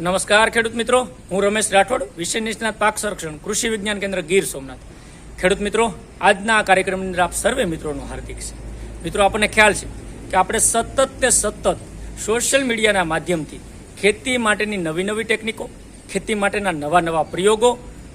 નમસ્કાર ખેડૂત મિત્રો. હું રમેશ રાઠોડ વિષય નિષ્ણાત પાક સંરક્ષણ, કૃષિ વિજ્ઞાન કેન્દ્ર ગીર સોમનાથ. ખેડૂત મિત્રો, આજના આ કાર્યક્રમની અંદર આપ સર્વે મિત્રોનું હાર્દિક છે મિત્રો, આપણને ખ્યાલ છે કે આપણે સતત તે સતત સોશિયલ મીડિયાના માધ્યમથી ખેતી માટેની નવી નવી ટેકનિકો, ખેતી માટેના નવા નવા પ્રયોગો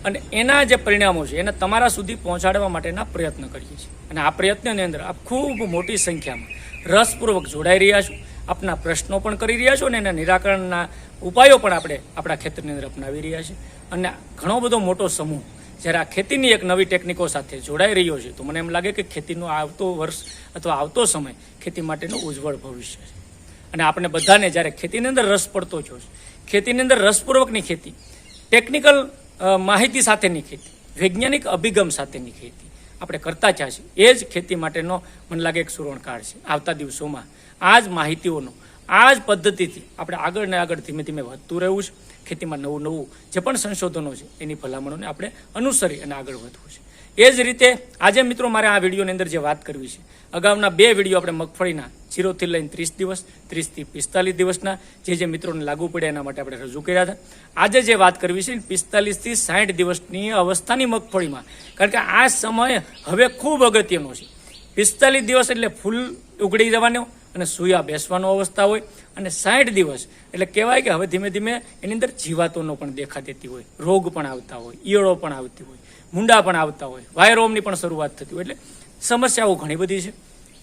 અને એના જે પરિણામો છે, એને તમારા સુધી પહોંચાડવા માટેના પ્રયત્ન કરીએ છીએ. અને આ પ્રયત્નની અંદર આપ ખૂબ મોટી સંખ્યામાં રસપૂર્વક જોડાઈ રહ્યા છો. આપના પ્રશ્નો પણ કરી રહ્યા છો અને એના નિરાકરણના ઉપાયો પણ આપણે આપણા ખેતરની અંદર અપનાવી રહ્યા છીએ. અને ઘણો બધો મોટો સમૂહ જ્યારે આ ખેતીની એક નવી ટેકનિકો સાથે જોડાઈ રહ્યો છે, તો મને એમ લાગે કે ખેતીનો આવતો વર્ષ અથવા આવતો સમય ખેતી માટેનું ઉજ્જવળ ભવિષ્ય છે. અને આપણે બધાને જ્યારે ખેતીની અંદર રસ પડતો છો. ખેતીની અંદર રસપૂર્વકની ખેતી, ટેકનિકલ માહિતી સાથેની ખેતી, વૈજ્ઞાનિક અભિગમ સાથેની ખેતી આપણે કરતા થયા છીએ એ જ ખેતી માટેનો મને લાગે એક સુવર્ણકાળ છે. આવતા દિવસોમાં આ જ માહિતીઓનો આ જ પદ્ધતિથી આપણે આગળ ને આગળ ધીમે ધીમે વધતું રહેવું છે. ખેતીમાં નવું નવું જે પણ સંશોધનો છે, એની ભલામણોને આપણે અનુસરી અને આગળ વધવું છે. એ જ રીતે આજે મિત્રો મારે આ વિડીયોની અંદર જે વાત કરવી છે, અગાઉના બે વીડિયો આપણે મગફળીના જીરોથી લઈને ત્રીસ દિવસ, ત્રીસથી પિસ્તાલીસ દિવસના જે જે મિત્રોને લાગુ પડે એના માટે આપણે રજૂ કર્યા હતા. આજે જે વાત કરવી છે, પિસ્તાલીસથી સાઠ દિવસની અવસ્થાની મગફળીમાં. કારણ કે આ સમય હવે ખૂબ અગત્યનો છે. પિસ્તાલીસ દિવસ એટલે ફૂલ ઉગડી જવાનો અને સૂયા બેસવાનો અવસ્થા હોય અને સાઠ દિવસ. એટલે કહેવાય કે હવે ધીમે ધીમે એની અંદર જીવાતોનો પણ દેખા દેતી હોય, રોગ પણ આવતા હોય, ઈયળો પણ આવતી હોય, મુંડા પણ આવતા હોય, વાયરોમની પણ શરૂઆત થતી હોય. એટલે સમસ્યાઓ ઘણી બધી છે.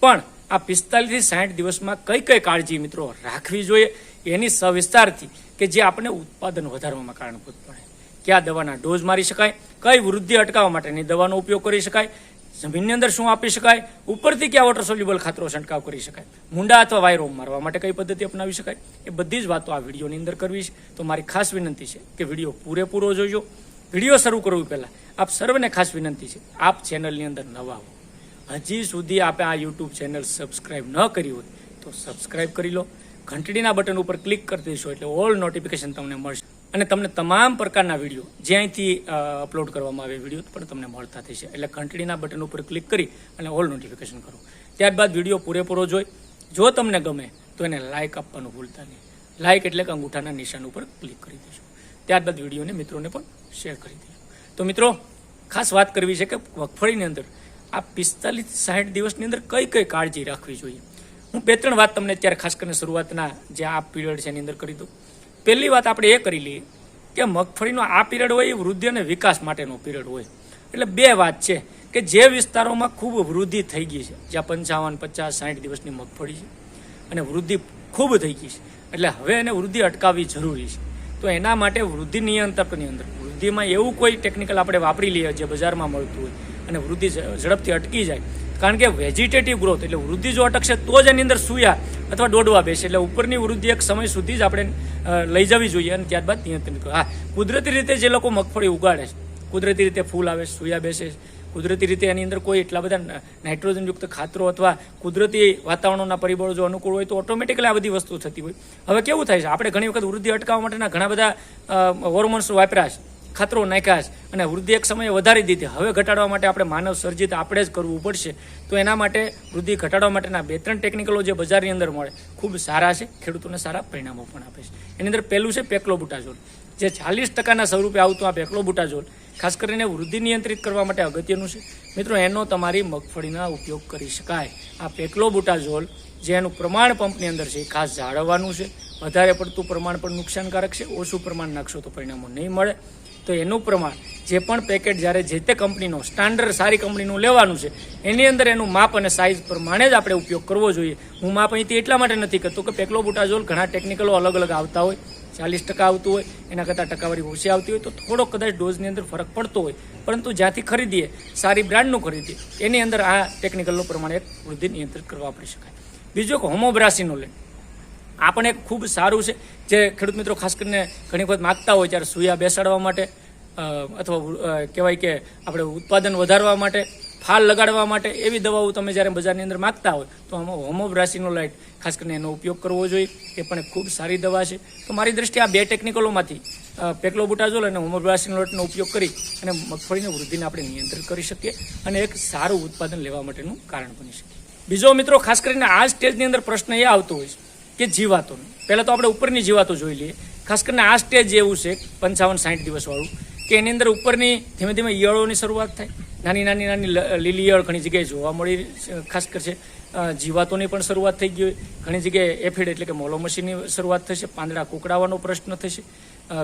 પણ આ પિસ્તાલીસથી સાઠ દિવસમાં કઈ કઈ કાળજી મિત્રો રાખવી જોઈએ એની સવિસ્તારથી કે જે આપણે ઉત્પાદન વધારવામાં કારણભૂત પડે કયા દવાના ડોઝ મારી શકાય, કઈ વૃદ્ધિ અટકાવવા માટેની દવાનો ઉપયોગ કરી શકાય જમીનની અંદર શું આપી શકાય? ઉપરથી ક્યાં વોટર સોલ્યુબલ ખાતરો છંટકાવ કરી શકાય? મુંડા અથવા વાયરો મારવા માટે કઈ પદ્ધતિ અપનાવી શકાય? એ બધી જ વાતો આ વિડીયોની અંદર કરવી છે. તો મારી ખાસ વિનંતી છે કે વીડિયો પૂરેપૂરો જોજો. વીડિયો શરૂ કરવું પહેલા આપ સર્વને ખાસ વિનંતી છે. આપ ચેનલની અંદર નવા હો. હજી સુધી આપે આ યુટ્યુબ ચેનલ સબસ્ક્રાઇબ ન કરી હોય તો સબસ્ક્રાઇબ કરી લો. ઘંટડીના બટન ઉપર ક્લિક કરી દેશો એટલે ઓલ નોટિફિકેશન તમને મળશે. અને તમને તમામ પ્રકારના વીડિયો જે અહીંથી અપલોડ કરવામાં આવે વીડિયો પણ તમને મળતા થશે. એટલે ઘંટડીના બટન ઉપર ક્લિક કરી અને ઓલ નોટિફિકેશન કરો. ત્યારબાદ વીડિયો પૂરેપૂરો જોઈ. જો તમને ગમે, તો એને લાઇક આપવાનું ભૂલતા નહીં. લાઇક એટલે કે અંગૂઠાના નિશાન ઉપર ક્લિક કરી દેજો. ત્યારબાદ વિડીયોને મિત્રોને પણ શેર કરી દેજો. તો મિત્રો, ખાસ વાત કરવી છે કે મગફળીની અંદર આ પિસ્તાલીસ સાઠ દિવસની અંદર કઈ કઈ કાળજી રાખવી જોઈએ? હું બે ત્રણ વાત તમને અત્યારે ખાસ કરીને શરૂઆતના જે આ પીરિયડ છે એની અંદર કરી દઉં. પહેલી વાત આપણે એ કરી લઈએ કે મગફળીનો આ પીરિયડ હોય એ વૃદ્ધિ અને વિકાસ માટેનો પીરિયડ હોય. એટલે બે વાત છે કે જે વિસ્તારોમાં ખૂબ વૃદ્ધિ થઈ ગઈ છે, જ્યાં પંચાવન, પચાસ સાઠ દિવસની મગફળી છે, અને વૃદ્ધિ ખૂબ થઈ ગઈ છે. એટલે હવે એને વૃદ્ધિ અટકાવવી જરૂરી છે. તો એના માટે વૃદ્ધિ નિયંત્રકની અંદર, વૃદ્ધિમાં એવું કોઈ ટેકનિકલ આપણે વાપરી લઈએ જે બજારમાં મળતું હોય, અને વૃદ્ધિ ઝડપથી અટકી જાય કારણ કે વેજીટેટિવ ગ્રોથ એટલે વૃદ્ધિ જો અટકશે તો જ એની અંદર સૂયા અથવા દોડવા બેસે એટલે ઉપરની વૃદ્ધિ એક સમય સુધી જ આપણે લઈ જવી જોઈએ અને ત્યારબાદ નિયંત્રિત હા, કુદરતી રીતે જે લોકો મગફળી ઉગાડે છે, કુદરતી રીતે ફૂલ આવે સૂયા બેસે કુદરતી રીતે એની અંદર કોઈ એટલા બધા નાઇટ્રોજનયુક્ત ખાતરો અથવા કુદરતી વાતાવરણના પરિબળો જો અનુકૂળ હોય તો ઓટોમેટિકલી આ બધી વસ્તુ થતી હોય. હવે કેવું થાય છે, આપણે ઘણી વખત વૃદ્ધિ અટકાવવા માટેના ઘણા બધા હોર્મોન્સ વાપર્યા છે. ખાતરો નાખ્યા છે અને વૃદ્ધિ એક સમયે વધારી દીધી. હવે ઘટાડવા માટે આપણે માનવ સર્જિત આપણે જ કરવું પડશે. તો એના માટે વૃદ્ધિ ઘટાડવા માટેના બે ત્રણ ટેકનિકલો જે બજારની અંદર મળે, ખૂબ સારા છે, ખેડૂતોને સારા પરિણામો પણ આપે છે. એની અંદર પહેલું છે પેકલો બુટાઝોલ જે ચાલીસ ટકાના સ્વરૂપે આવતું આ પેકલો બુટાઝોલ ખાસ કરીને વૃદ્ધિ નિયંત્રિત કરવા માટે અગત્યનું છે. મિત્રો, એનો તમારી મગફળીના ઉપયોગ કરી શકાય. આ પેકલો બુટાઝોલ જે એનું પ્રમાણ પંપની અંદર છે, એ ખાસ જાળવવાનું છે. વધારે પડતું પ્રમાણ પણ નુકસાનકારક છે. ઓછું પ્રમાણ નાખશો તો પરિણામો નહીં મળે. તો એનું પ્રમાણ, જે પણ પેકેટ જ્યારે જે તે કંપનીનો સ્ટાન્ડર્ડ સારી કંપનીનું લેવાનું છે, એની અંદર એનું માપ અને સાઇઝ પ્રમાણે જ આપણે ઉપયોગ કરવો જોઈએ. હું માપ અહીંથી એટલા માટે નથી કરતો કે પેક્લોબુટાઝોલ ઘણા ટેકનિકલો અલગ અલગ આવતા હોય, ચાલીસ ટકા આવતું હોય, એના કરતાં ટકાવારી ઓછી આવતી હોય, તો થોડો કદાચ ડોઝની અંદર ફરક પડતો હોય. પરંતુ જ્યાંથી ખરીદીએ, સારી બ્રાન્ડનું ખરીદીએ, એની અંદર આ ટેકનિકલનું પ્રમાણે વૃદ્ધિ નિયંત્રિત કરવા પડી શકાય. બીજું કે હોમોબ્રાસીનો લે. આ પણ એક ખૂબ સારું છે. જે ખેડૂત મિત્રો ખાસ કરીને ઘણી વખત માગતા હોય ત્યારે સૂયા બેસાડવા માટે અથવા કહેવાય કે આપણે ઉત્પાદન વધારવા માટે, ફાલ લગાડવા માટે એવી દવાઓ તમે જ્યારે બજારની અંદર માગતા હોય, તો આમાં હોમોબ્રાસીનો લાઇટ ખાસ કરીને એનો ઉપયોગ કરવો જોઈએ. એ પણ ખૂબ સારી દવા છે. તો મારી દ્રષ્ટિએ આ બે ટેકનિકલોમાંથી પેક્લોબુટાઝોલ અને હોમોબ્રાસીનો લાઇટનો ઉપયોગ કરી અને મગફળીની વૃદ્ધિને આપણે નિયંત્રિત કરી શકીએ અને એક સારું ઉત્પાદન લેવા માટેનું કારણ બની શકે બીજો મિત્રો ખાસ કરીને આ સ્ટેજની અંદર પ્રશ્ન એ આવતો હોય છે કે જીવાતોનું પહેલાં તો આપણે ઉપરની જીવાતો જોઈ લઈએ. ખાસ કરીને આ સ્ટેજ એવું છે, પંચાવન સાઠ દિવસવાળું, કે એની અંદર ઉપરની ધીમે ધીમે ઈયળોની શરૂઆત થાય. નાની નાની નાની લીલી ઈયળ ઘણી જગ્યાએ જોવા મળી. ખાસ કરશે જીવાતોની પણ શરૂઆત થઈ ગઈ ઘણી જગ્યાએ એફિડ એટલે કે મોલોમસીની શરૂઆત થશે, પાંદડા કુકડાવાનો પ્રશ્ન થશે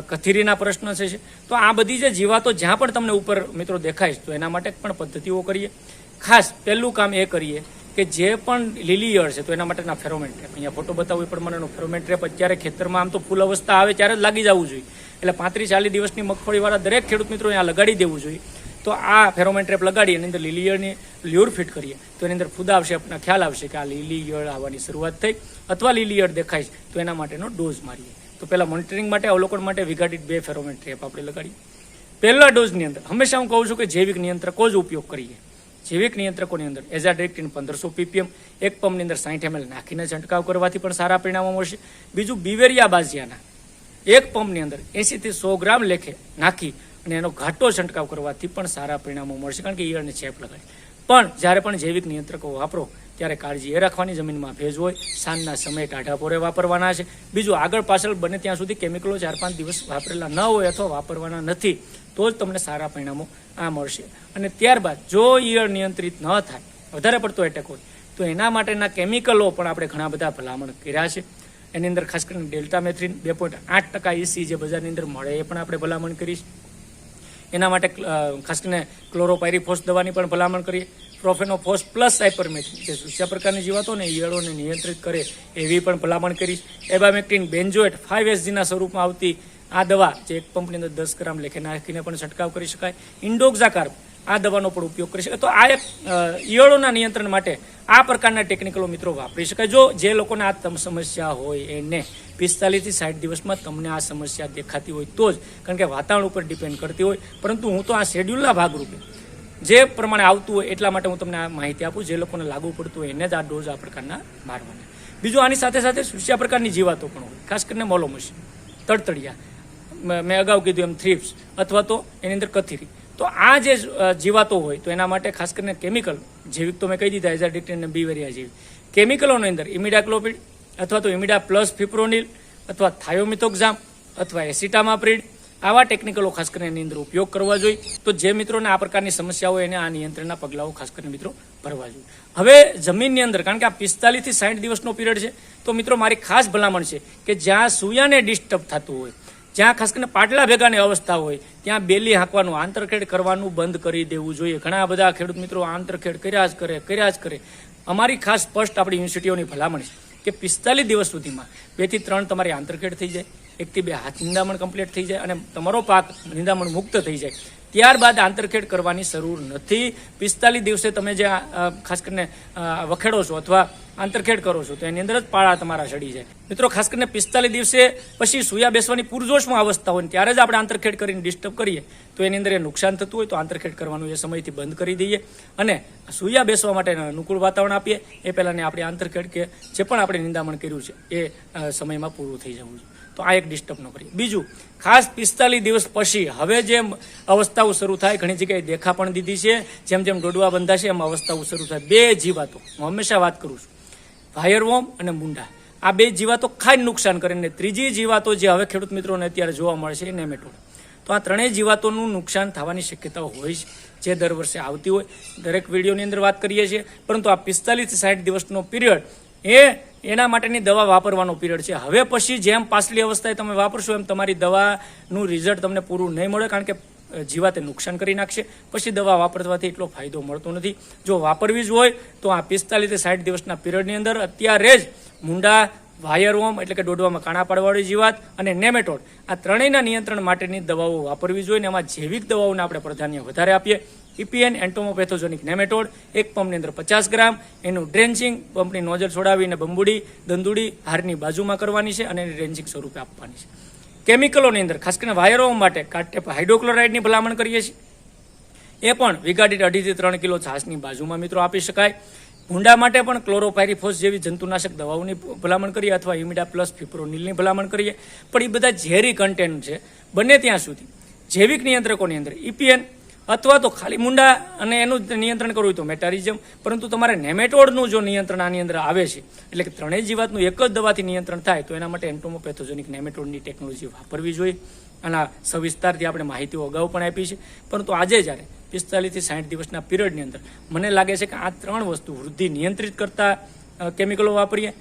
કથીરીના પ્રશ્ન થશે. તો આ બધી જે જીવાતો જ્યાં પણ તમને ઉપર મિત્રો દેખાય તો એના માટે પણ પદ્ધતિઓ કરીએ. ખાસ પહેલું કામ એ કરીએ કે જે પણ લીલી ઈયળ છે, તો એના માટેના ફેરોમેન ટ્રેપ. અહીંયા ફોટો બતાવવું એ પ્રમાણેનો ફેરોમેન ટ્રેપ અત્યારે ખેતરમાં આમ તો ફૂલ અવસ્થા આવે ત્યારે જ લાગી જવું જોઈએ. એટલે પાંત્રીસ ચાલીસ દિવસની મગફળીવાળા દરેક ખેડૂત મિત્રો અહીંયા લગાડી દેવું જોઈએ. તો આ ફેરોમેન ટ્રેપ લગાડી એની અંદર લીલી યળની લ્યોર ફિટ કરીએ. તો એની અંદર ફૂદા આવશે આપણને ખ્યાલ આવશે કે આ લીલી યળ આવવાની શરૂઆત થઈ અથવા લીલી યળ દેખાય છે, તો એના માટેનો ડોઝ મારીએ. તો પહેલાં મોનિટરિંગ માટે, અવલોકન માટે વિઘાટિત બે ફેરોમેન ટ્રેપ આપણે લગાડીએ. પહેલા ડોઝની અંદર, હંમેશા હું કહું છું કે જૈવિક નિયંત્રકો જ ઉપયોગ કરીએ. જૈવિક નિયંત્રકોની અંદર એઝાડેક્ટિન પંદરસો પીપીએમ, એક પંપની અંદર સાઠ એમએલ નાખીને છંટકાવ કરવાથી પણ સારા પરિણામો મળશે. બીજું બિવેરિયા બાજિયાના એક પંપની અંદર એંશીથી સો ગ્રામ લેખે નાખી અને એનો ઘાટો છંટકાવ કરવાથી પણ સારા પરિણામો મળશે કારણ કે ઈયળને ચેપ લગાડે. પણ જ્યારે પણ જૈવિક નિયંત્રકો વાપરો, ત્યારે કાળજી એ રાખવાની, જમીનમાં ભેજ હોય, સાંજના સમયે ટાઢા પોરે વાપરવાના છે. બીજું આગળ પાછળ બને ત્યાં સુધી કેમિકલો ચાર પાંચ દિવસ વાપરેલા ન હોય અથવા વાપરવાના નથી. તો જ તમને સારા પરિણામો આ મળશે. અને ત્યારબાદ જો ઈયળ નિયંત્રિત ન થાય, વધારે પડતો એટેક હોય, તો એના માટેના કેમિકલો પણ આપણે ઘણા બધા ભલામણ કર્યા છે. એની અંદર ખાસ કરીને ડેલ્ટા મેથ્રીન બે પોઈન્ટ આઠ ટકા ઇસી જે બજારની અંદર મળે એ પણ આપણે ભલામણ કરીશ એના માટે ખાસ કરીને ક્લોરોપાયરીફોસ દવાની પણ ભલામણ કરીએ. પ્રોફેનોફોસ પ્લસ સાયપરમેથ્રિન જે સુસ્યા પ્રકારની જીવાતોને ઈયળોને નિયંત્રિત કરે એવી પણ ભલામણ કરીશ એબામેક્ટિન બેન્જોએટ ફાઇવ એસજીના સ્વરૂપમાં આવતી આ દવા જે એક પંપની અંદર દસ ગ્રામ લેખે નાખીને પણ છંટકાવ કરી શકાય. ઇન્ડોક્ઝાકાર્બ આ દવાનો પણ ઉપયોગ કરી શકાય. તો આ એક ઈયળોના નિયંત્રણ માટે આ પ્રકારના ટેકનિકલો મિત્રો વાપરી શકાય. જો જે લોકોને આ તમ સમસ્યા હોય એને પિસ્તાલીસથી સાઠ દિવસમાં તમને આ સમસ્યા દેખાતી હોય તો જ, કારણ કે વાતાવરણ ઉપર ડિપેન્ડ કરતી હોય, પરંતુ હું તો આ શેડ્યુલના ભાગરૂપે જે પ્રમાણે આવતું હોય એટલા માટે હું તમને આ માહિતી આપું, જે લોકોને લાગુ પડતું હોય એને જ આ ડોઝ આ પ્રકારના મારવાના. બીજું આની સાથે સાથે સુસ્યા પ્રકારની જીવાતો પણ હોય, ખાસ કરીને મોલોમસી, તડતડિયા. મે- અગાઉ કીધું એમ થ્રીપ્સ અથવા તો એની અંદર કથીરી. તો આ જે જીવાતો હોય, તો એના માટે ખાસ કરીને કેમિકલ જૈવિક તો મેં કહી દીધા એઝાડિક્ટિન અને બીવેરિયા જેવી. કેમિકલોની અંદર ઇમિડાક્લોપિડ અથવા તો ઇમિડા પ્લસ ફિપ્રોનિલ અથવા થાયોમિથોક્ઝામ અથવા એસિટામાપ્રિડ આવા ટેકનિકલો ખાસ કરીને એની અંદર ઉપયોગ કરવા જોઈએ. તો જે મિત્રોને આ પ્રકારની સમસ્યા હોય એને આ નિયંત્રણના પગલાઓ ખાસ કરીને મિત્રો ભરવા જોઈએ. હવે જમીનની અંદર, કારણ કે આ પિસ્તાલીસથી સાઠ દિવસનો પીરિયડ છે, તો મિત્રો મારી ખાસ ભલામણ છે કે જ્યાં સૂયાને ડિસ્ટર્બ થતું હોય જ્યાં ખાસ કરીને પાટલા ભેગાની અવસ્થા હોય, ત્યાં બેલી હાંકવાનું, આંતરખેડ કરવાનું બંધ કરી દેવું જોઈએ. ઘણા બધા ખેડૂત મિત્રો આંતરખેડ કર્યા જ કરે, કર્યા જ કરે. અમારી ખાસ સ્પષ્ટ આપણી યુનિવર્સિટીઓની ભલામણ છે કે પિસ્તાલીસ દિવસ સુધીમાં બેથી ત્રણ તમારી આંતરખેડ થઈ જાય એકથી બે હાથ નિંદામણ કમ્પ્લીટ થઈ જાય અને તમારો પાક નિંદામણ મુક્ત થઈ જાય. ત્યારબાદ આંતરખેડ કરવાની જરૂર નથી. પિસ્તાલીસ દિવસે તમે જે ખાસ કરીને વખેડો છો અથવા આંતરખેડ કરો છો, તો એની અંદર જ પાળા તમારા ચડી જાય. મિત્રો, ખાસ કરીને પિસ્તાલીસ દિવસે પછી સુયા બેસવાની પૂરજોશમાં અવસ્થા હોય ત્યારે જ આપણે આંતરખેડ કરીને ડિસ્ટર્બ કરીએ, તો એની અંદર એ નુકસાન થતું હોય તો આંતરખેડ કરવાનું એ સમયથી બંધ કરી દઈએ અને સુયા બેસવા માટે અનુકૂળ વાતાવરણ આપીએ. એ પહેલાંને આપણે આંતરખેડ કે જે પણ આપણે નિંદામણ કર્યું છે, એ સમયમાં પૂરું થઈ જવું જોઈએ. તો આ એક ડિસ્ટર્બ ન કરીએ. બીજું, ખાસ પિસ્તાલીસ દિવસ પછી, હવે જેમ અવસ્થાઓ શરૂ થાય, ઘણી જગ્યાએ દેખા પણ દીધી છે, જેમ જેમ ડોડવા બંધાશે, એમ અવસ્થાઓ શરૂ થાય. બે જીવાતો, હું હંમેશા વાત કરું છું. વાયરવોમ અને મુંડા. આ બે જીવાતો ખાઈ નુકસાન કરે ને ત્રીજી જીવાતો જે હવે ખેડૂત મિત્રોને અત્યારે જોવા મળે છે, એ નેમેટોડ. તો આ ત્રણેય જીવાતોનું નુકસાન થવાની શક્યતાઓ હોય છે, જે દર વર્ષે આવતી હોય. દરેક વિડીયોની અંદર વાત કરીએ છીએ, પરંતુ આ પિસ્તાલીસથી સાઠ દિવસનો પીરિયડ એ એના માટેની દવા વાપરવાનો પીરિયડ છે. હવે પછી જેમ પાછલી અવસ્થાએ તમે વાપરશો એમ તમારી દવાનું રિઝલ્ટ તમને પૂરું નહીં મળે કારણ કે જીવાતે નુકસાન કરી નાખશે. પછી દવા વાપરવાથી એટલો ફાયદો મળતો નથી. જો વાપરવી જ હોય તો આ પિસ્તાલીસથી સાઠ દિવસના પીરિયડની અંદર અત્યારે જ મુંડા, વાયરવોમ એટલે કે દોડવામાં કાણા પાડવાળી જીવાત અને નેમેટોડ આ ત્રણેયના નિયંત્રણ માટેની દવાઓ વાપરવી જોઈએ અને એમાં જૈવિક દવાઓને આપણે પ્રાધાન્ય વધારે આપીએ. ઇપીએન એન્ટોમોપેથોજોનિક નેમેટોડ, એક પંપની અંદર પચાસ ગ્રામ. એનું ડ્રેન્ચિંગ પંપની નોઝલ છોડાવીને બંબુડી, દંદુડી હારની બાજુમાં કરવાની છે અને ડ્રેન્ચિંગ સ્વરૂપે આપવાની છે. કેમિકલોની અંદર, ખાસ કરીને વાયરો માટે કાટેપ હાઇડ્રોક્લોરાઇડની ભલામણ કરીએ છીએ. એ પણ વિગાડીટ અઢીથી ત્રણ કિલો છાસની બાજુમાં મિત્રો આપી શકાય. ભૂંડા માટે પણ ક્લોરોપાયરીફોસ જેવી જંતુનાશક દવાઓની ભલામણ કરીએ અથવા ઇમિડા પ્લસ ફિપ્રોનિલની ભલામણ કરીએ. પણ એ બધા ઝેરી કન્ટેન્ટ છે. બને ત્યાં સુધી જૈવિક નિયંત્રકોની અંદર ઇપીએન અથવા તો ખાલી મુંડા અને એનું નિયંત્રણ કરવું તો મેટારિઝમ, પરંતુ તમારે નેમેટોડનું જો નિયંત્રણ આની અંદર આવે છે, એટલે કે ત્રણેય જીવાતનું એક જ દવાથી નિયંત્રણ થાય, તો એના માટે એન્ટોમોપેથોજેનિક નેમેટોડની ટેકનોલોજી વાપરવી જોઈએ. આના સવિસ્તારથી આપણે માહિતીઓ અગાઉ પણ આપી છે. પરંતુ આજે જ્યારે પિસ્તાલીસથી સાઠ દિવસના પિરિયડની અંદર મને લાગે છે કે આ ત્રણ વસ્તુ વૃદ્ધિ નિયંત્રિત કરતા કેમિકલો વાપરીએ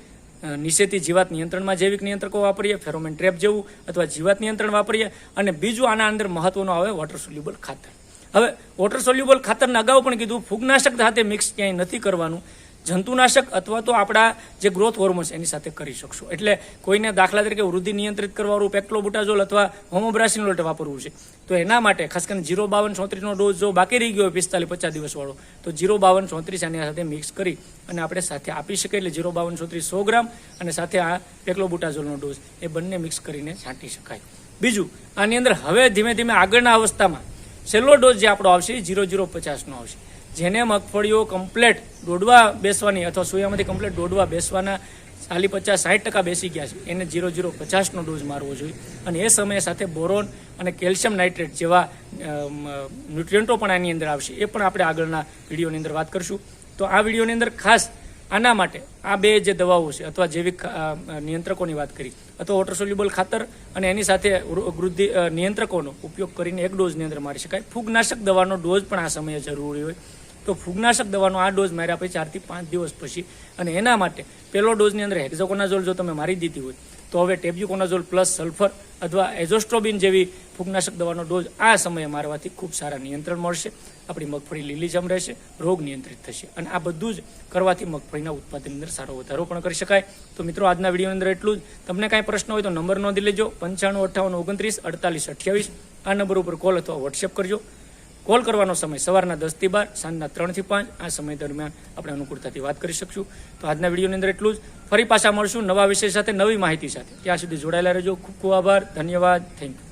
નિષેધી જીવાત નિયંત્રણમાં જૈવિક નિયંત્રકો વાપરીએ, ફેરોમેન ટ્રેપ જેવું, અથવા જીવાત નિયંત્રણ વાપરીએ, અને બીજું આના અંદર મહત્વનું આવે વોટર સોલ્યુબલ ખાતર. હવે વોટર સોલ્યુબલ ખાતરના અગાઉ પણ કીધું, ફૂગનાશક સાથે મિક્સ ક્યાંય નથી કરવાનું. જંતુનાશક અથવા તો આપણા જે ગ્રોથ હોર્મોન્સ એની સાથે કરી શકશો. એટલે કોઈને દાખલા તરીકે વૃદ્ધિ નિયંત્રિત કરવાનું પેક્લોબુટાઝોલ અથવા હોમોબ્રાસિનોલેટ વાપરવું છે, તો એના માટે ખાસ કરીને જીરો બાવન ચોત્રીસનો ડોઝ જો બાકી રહી ગયો હોય, પિસ્તાલીસ પચાસ દિવસવાળો, તો જીરો બાવન ચોત્રીસ આની સાથે મિક્સ કરી અને આપણે સાથે આપી શકીએ. એટલે જીરો બાવન ચોત્રીસ સો ગ્રામ અને સાથે આ પેક્લોબુટાઝોલનો ડોઝ એ બંને મિક્સ કરીને છાંટી શકાય. બીજું, આની અંદર હવે ધીમે ધીમે આગળના અવસ્થામાં છેલ્લો ડોઝ જે આપણો આવશે ઝીરો જીરો પચાસનો આવશે. જેને મગફળીઓ કમ્પ્લેટ દોડવા બેસવાની અથવા સોયામાંથી કમ્પ્લેટ દોડવા બેસવાના ચાલી પચાસ સાઠ ટકા બેસી ગયા છે, એને ઝીરો ઝીરો પચાસનો ડોઝ મારવો જોઈએ. અને એ સમયે સાથે બોરોન અને કેલ્શિયમ નાઇટ્રેટ જેવા ન્યુટ્રિયન્ટો પણ આની અંદર આવશે. એ પણ આપણે આગળના વિડીયોની અંદર વાત કરશું. તો આ વિડીયોની અંદર ખાસ આના માટે આ બે જે દવાઓ છે, અથવા જૈવિક નિયંત્રકોની વાત કરી, અથવા વોટર સોલ્યુબલ ખાતર અને એની સાથે વૃદ્ધિ નિયંત્રકોનો ઉપયોગ કરીને એક ડોઝની અંદર મારી શકાય. ફૂગનાશક દવાનો ડોઝ પણ આ સમયે જરૂરી હોય. તો ફૂગનાશક દવાનો આ ડોઝ માર્યા પછી ચારથી પાંચ દિવસ પછી અને એના માટે પહેલો ડોઝની અંદર હેક્ઝોકોનાઝોલ જો તમે મારી દીધી હોય તો હવે ટેબ્યુકોનાઝોલ પ્લસ સલ્ફર અથવા એઝોસ્ટ્રોબિન જેવી ફૂગનાશક દવાનો ડોઝ આ સમયે મારવાથી ખૂબ સારા નિયંત્રણ મળશે. આપણી મગફળી લીલીછમ રહેશે, રોગ નિયંત્રિત થશે અને આ બધું જ કરવાથી મગફળીના ઉત્પાદનની અંદર સારો વધારો પણ કરી શકાય. તો મિત્રો, આજના વિડીયોની અંદર એટલું જ. તમને કાંઈ પ્રશ્ન હોય તો નંબર નોંધી લેજો, પંચાણું, અઠ્ઠાવન, ઓગણત્રીસ, અડતાલીસ, અઠ્યાવીસ. આ નંબર ઉપર કોલ અથવા વોટ્સએપ કરજો. કોલ કરવાનો સમય સવારના દસથી બાર, સાંજના ત્રણથી પાંચ. આ સમય દરમિયાન આપણે અનુકૂળતાથી વાત કરી શકશું. તો આજના વિડીયોની અંદર એટલું જ. ફરી પાછા મળશું નવા વિષય સાથે, નવી માહિતી સાથે. ત્યાં સુધી જોડાયેલા રહેજો. ખૂબ ખૂબ આભાર. ધન્યવાદ. Thank you